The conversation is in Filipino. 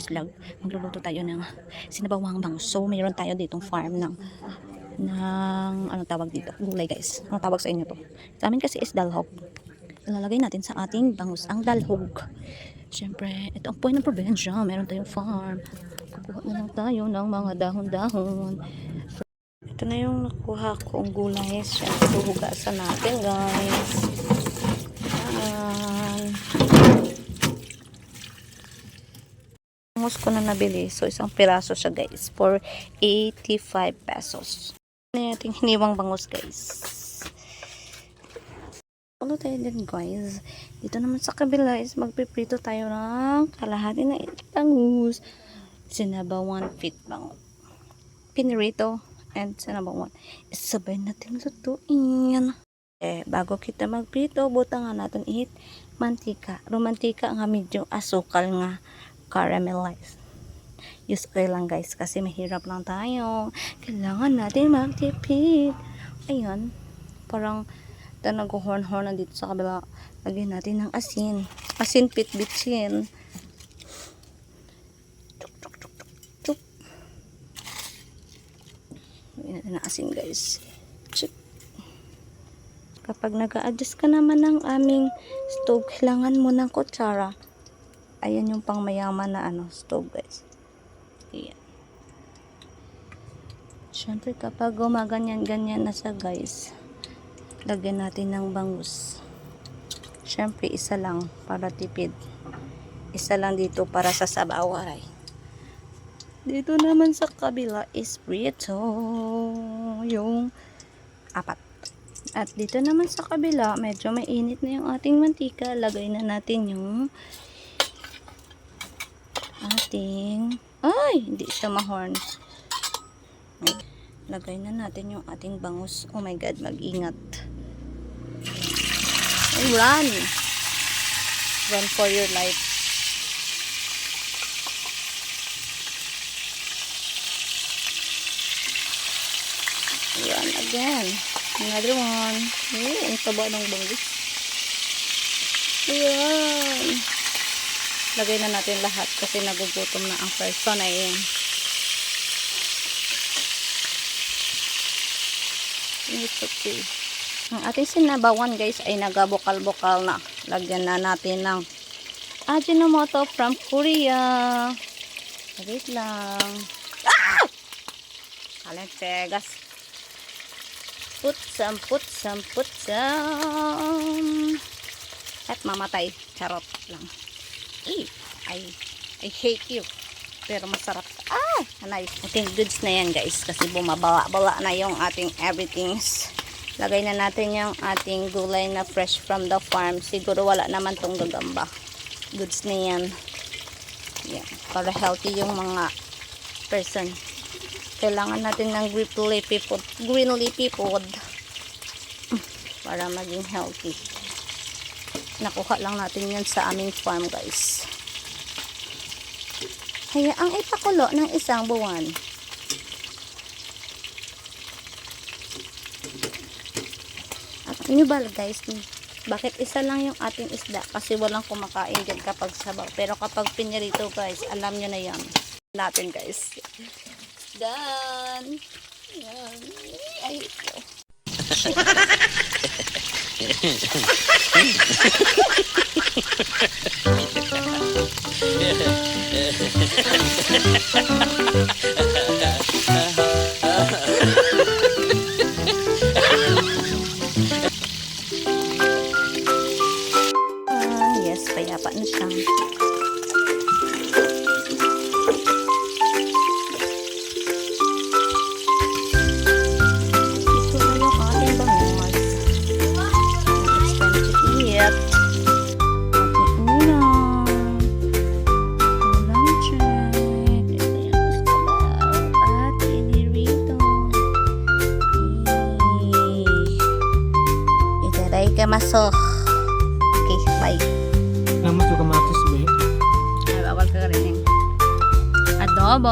today's vlog, magluluto tayo ng sinabawang bangus. So, mayroon tayo ditong farm ng ng ano tawag dito? Gulay guys. Ano tawag sa inyo to? Sa amin kasi is dalhog. Ilalagay natin sa ating bangus ang dalhog. Siyempre, ito ang point ng probinsya. Meron tayong farm. Kukuha na lang tayo ng mga dahon-dahon. Ito na yung nakuha kong gulay. Siyempre, huhugasan natin guys. Yan. Bangus ko na nabili. So, isang piraso siya guys. For 85 pesos. Ano natin hiniwang bangus guys. Ano tayo din guys. Dito naman sa kabila is magpiprito tayo ng kalahati na bangus. Sinabawan fit bangus. Pinirito and sinabawan. Isabay natin lutuin. Eh, bago kita magprito, buta nga natin ihit mantika. Romantika nga medyo asukal nga caramelize. Use oil lang guys kasi mahirap lang tayo. Kailangan natin magtipid. Ayun. Parang ito nag-horn-horn na dito sa kabila. Lagyan natin ng asin. Asin pit bitsin. Chuk, chuk, chuk, chuk, chuk. Lagyan natin ng asin guys. Chuk. Kapag nag-a-adjust ka naman ng aming stove, kailangan mo ng kutsara. Ayan yung pang mayaman na ano, stove guys. Ayan. Siyempre kapag gumaganyan-ganyan na siya guys, lagyan natin ng bangus. Siyempre isa lang para tipid. Isa lang dito para sa sabaw ay. Dito naman sa kabila is prito yung apat. At dito naman sa kabila, medyo mainit na yung ating mantika. Lagay na natin yung ating ay, hindi siya mahorn. Ay, Lagay na natin yung ating bangus. Oh my God, mag-ingat. Run! Run for your life. Run again. Another one. Ay, ang taba ng bangus. Ayan. Lagay na natin lahat kasi nagugutom na ang person na yun. It's okay. Ang ating sinabawan guys ay nagabukal-bukal na. Lagyan na natin ng Ajinomoto from Korea. Wait lang. Ah! Kalentegas. Put some, put some, put some. At mamatay. Charot lang. Eh, I, I hate you. Pero masarap. Ah, nice. Ating goods na yan guys. Kasi bumabala-bala na yung ating everythings. Lagay na natin yung ating gulay na fresh from the farm. Siguro wala naman tong gagamba. Goods na yan. Yan. Para healthy yung mga person. Kailangan natin ng green leafy food. Green leafy food. Para maging healthy. Nakuha lang natin yan sa aming farm guys. Kaya ang ipakulo ng isang buwan. At nyo ba guys, bakit isa lang yung ating isda? Kasi walang kumakain dyan kapag sabaw. Pero kapag pinirito guys, alam nyo na yan. Natin guys. Done. Yan. Ay, ha ha ha Masok. Okay, bye. Naman sa kamatis ba Ay, bawal ka rin. Adobo.